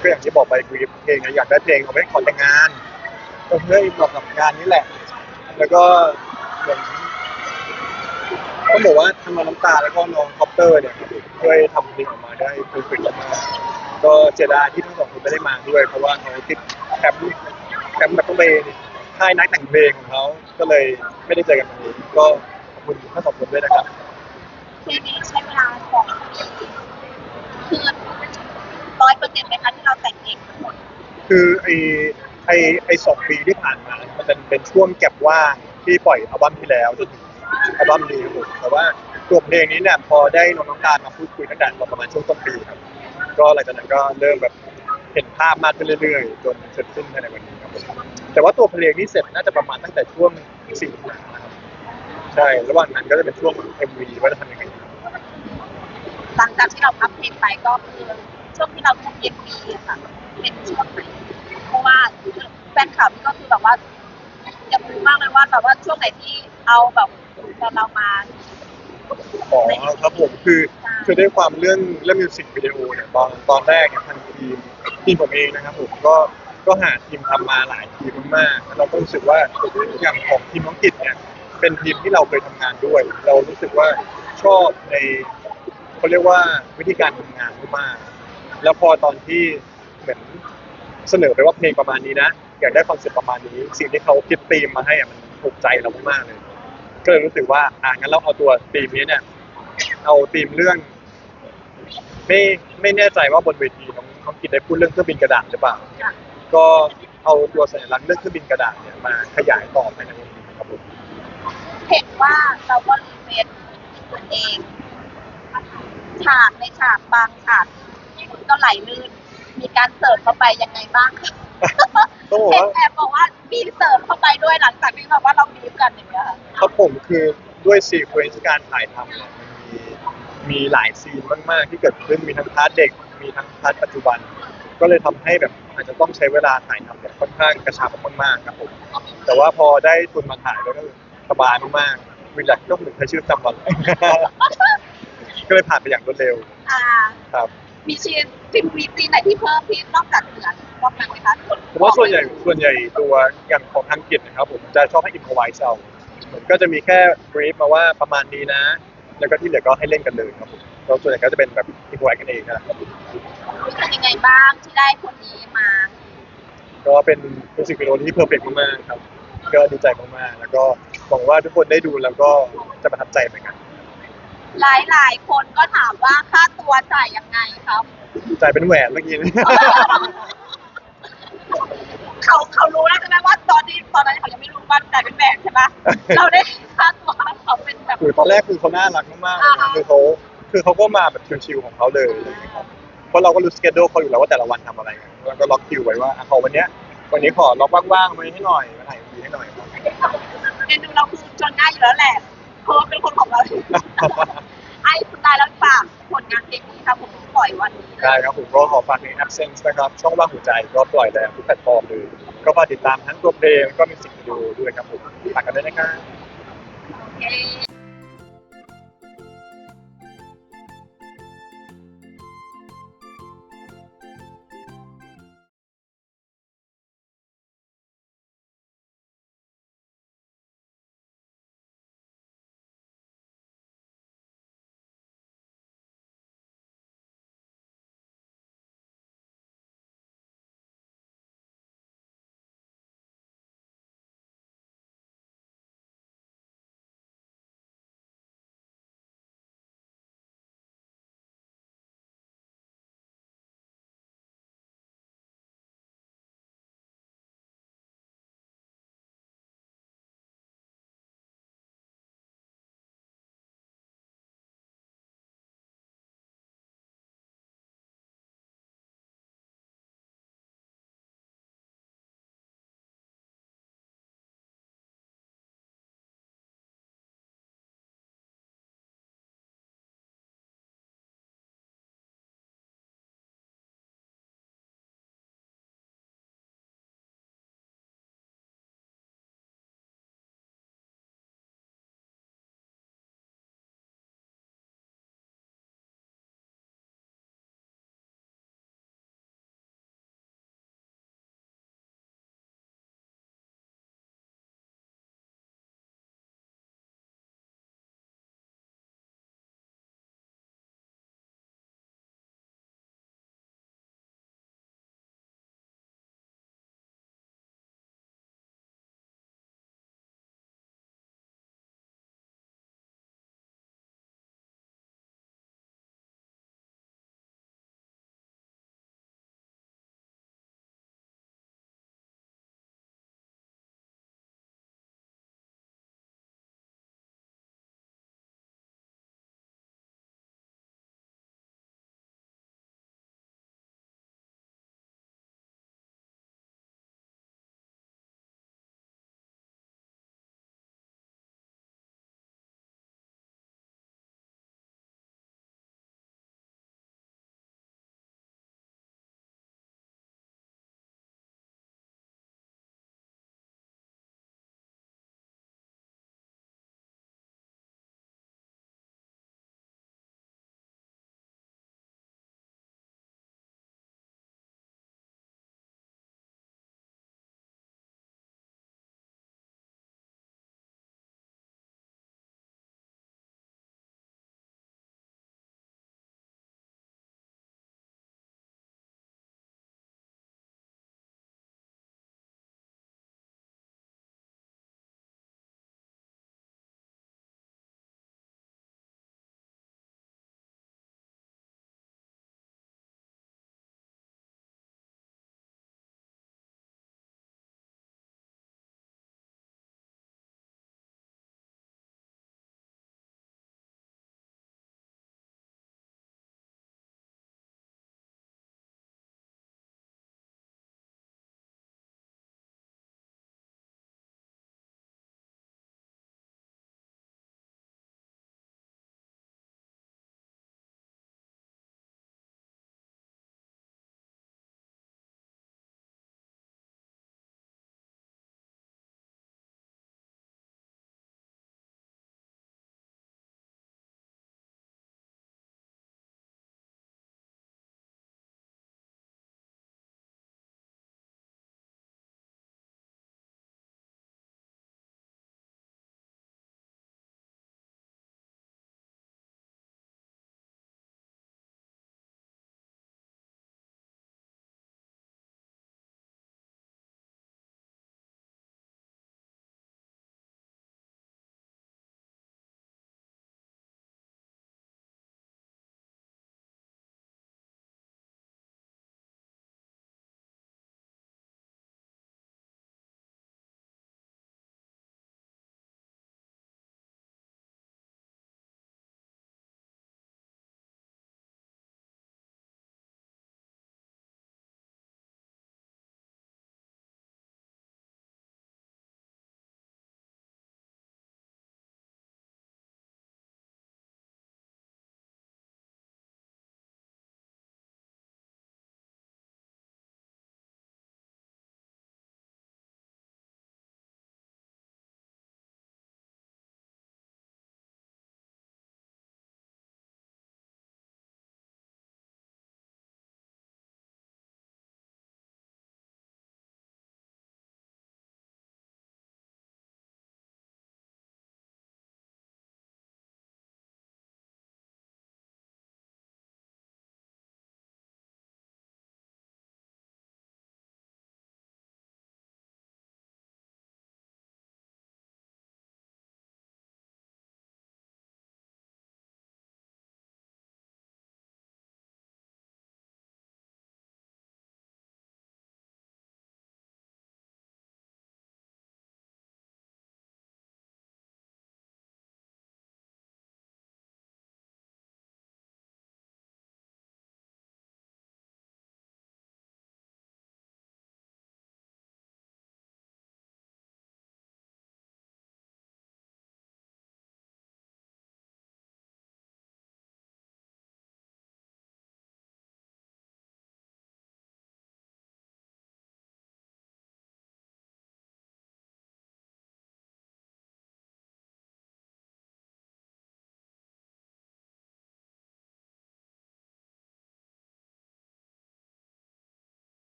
ก็อย่างที่บอกไปคือเพลงอยากได้เพลงเอาไว้ขอแต่งงานก็เพื่อเหมาะกับงานนี้แหละ แล้วก็เหมือนต้องบอกว่าทำมาน้ำตาแล้วก็น้องคอปเตอร์เนี่ยช่วยทำเพลงออกมาได้เพอร์เฟกมากก็เสียดายที่ทั้งสองคนไม่ได้มาด้วย เพราะว่าเขาติดแคมป์แคมป์แบบต้องไปค่ายนักแต่งเพลงของเขาก็เลยไม่ได้เจอกันวันนี้ก็ขอบคุณทั้งสองคนด้วยนะครับเพลงนี้ใช้เวลาสองปีคือ ร้อยเปอร์เซ็นต์ไหมคะที่เราแต่งเองทั้งหมดคือไอไอไอสองปีที่ผ่านมา มันเป็นเป็นช่วงแก็บว่างที่ปล่อยอัลบั้มที่แล้วจนถึงอัลบั้มนี้ครับผมแต่ว่าตัวเพลงนี้เนี่ยพอได้น้องน้ำตาลมาพูดคุยตั้งแต่ประมาณช่วงต้นปีครับ ก็หลังจากนั้นก็เริ่มแบบเห็นภาพมากขึ้นเรื่อยๆ จนเสร็จสิ้นภายในวันนี้ครับผมแต่ว่าตัวเพลงนี้เสร็จน่าจะประมาณตั้งแต่ช่วงสี่สิงหาครับใช่ระหว่างนั้นก็จะเป็นช่วง MV ว่าจะทำยังไงครับหลังจากที่เราพับเพลงไปก็คือ ช่วงที่เราทำเอ็มวีอะค่ะเป็นช่วงไหนเพราะว่าแฟนคลับก็คือแบบว่าอยากรู้มากเลยว่าแบบว่าช่วงไหนที่เอาแบบแฟนเรามา อ๋อครับผมคือคือด้วยความเรื่องเรื่องมิวสิกวิดีโอเนี่ยตอนตอนแรกเนี่ยทางทีมทีมผมเองนะครับผมก็ก็หาทีมทำมาหลายทีมมากๆแล้วเราก็รู้สึกว่าอย่างของทีมน้องกิจเนี่ยเป็นทีมที่เราเคยทำงานด้วย เรารู้สึกว่าชอบในเขาเรียกว่าวิธีการทำงานมากๆ แล้วพอตอนที่เหมือนเสนอไปว่าเพลงประมาณนี้นะอยากได้คอนเซ็ปต์ประมาณนี้ สิ่งที่เขาคิดธีมมาให้อะมันถูกใจเรามากๆเลย ก็เลยรู้สึกว่าอ่างั้นเราเอาตัวธีมนี้เนี่ย เอาธีมเรื่อง ไม่ไม่แน่ใจว่าบนเวทีน้องน้องกินได้พูดเรื่องเครื่องบินกระดาษหรือเปล่า ก็เอาตัวสัญลักษณ์เรื่องเครื่องบินกระดาษเนี่ยมาขยายต่อภายในวงครับผมเห็นว่าเราก็รีเมคตัวเองฉากในฉากบางฉาก ก็ไหลลื่น มีการเสริมเข้าไปยังไงบ้างคะต้องบอกเห็นว่าแอบบอกว่ามีเสริมเข้าไปด้วยหลังจากที่แบบว่าเราบีบกันอย่างเงี้ยค่ะครับผมคือด้วยซีเควนซ์การถ่ายทำเนี่ยมันมีมีหลายซีนมาก ๆ ที่เกิดขึ้นมีทั้งพาร์ทเด็ก มีทั้งพาร์ทปัจจุบัน ก็เลยทำให้แบบอาจจะต้องใช้เวลาถ่ายทำแบบค่อนข้างกระชับมากๆครับผม แต่ว่าพอได้ทุนมาถ่ายแล้วก็สบายมากๆวิลลักก็เหมือนใช้ชีวิตประจำวัน ก็เลยผ่านไปอย่างรวดเร็วอ่า ครับ มีชีนฟิล์มมีซีนไหนที่เพิ่มที่นอกจากเหนือนอกจากไหมคะผมว่าส่วนใหญ่ส่วนใหญ่ตัวอย่างของทางกิจนะครับผมจะชอบให้อินพอไวส์เอาก็จะมีแค่บรีฟมาว่าประมาณนี้นะ แล้วก็ที่เหลือก็ให้เล่นกันเลยครับผมแล้วส่วนใหญ่ก็จะเป็นแบบอินพอไวกันเองนะครับรู้สึกยังไงบ้างที่ได้คนนี้มา ก็เป็นมิวสิกวิดีโอที่เพอร์เฟกต์มากๆครับ ก็ดีใจมากๆแล้วก็หวังว่าทุกคนได้ดูแล้วก็จะประทับใจเหมือนกัน หลายหลายๆคนก็ถามว่าค่าตัวจ่ายยังไงครับ จ่ายเป็นแหวนเมื่อกี้นี่ เขาเขารู้แล้วใช่ไหมว่าตอนที่ตอนนั้นเขายังไม่รู้ว่าจ่ายเป็นแบกใช่ปะเราได้ค่าตัวเขาเป็นแบบ คือตอนแรกคือเขาน่ารักมากๆเลยนะอ่า คือเขาคือเขาก็มาแบบชิวๆของเขาเลยอะไรอย่างเงี้ยครับเพราะเราก็รู้สเกจโดเขาอยู่แล้วว่าแต่ละวันทำอะไรกันแล้วก็ล็อกคิวไว้ว่าอะขอวันเนี้ยวันนี้ขอล็อกว่างๆไว้ให้หน่อยมาถ่ายวีให้หน่อยครับเมนูเราคือจนง่ายอยู่แล้วแหละ เพราะว่าเป็นคนของเรา ไอ้สุดท้ายแล้วฝากผลงานเพลงนี้ครับผมปล่อยวันนี้ได้ครับผมก็ขอฝากใน Absence นะครับ ช่องว่างหัวใจก็ปล่อยแล้วทุกแพลตฟอร์มเลยก็ฝากติดตามทั้งตัวเพลงแล้วก็มิวสิกวิดีโอด้วยครับผมฝากกันด้วยนะครับเย้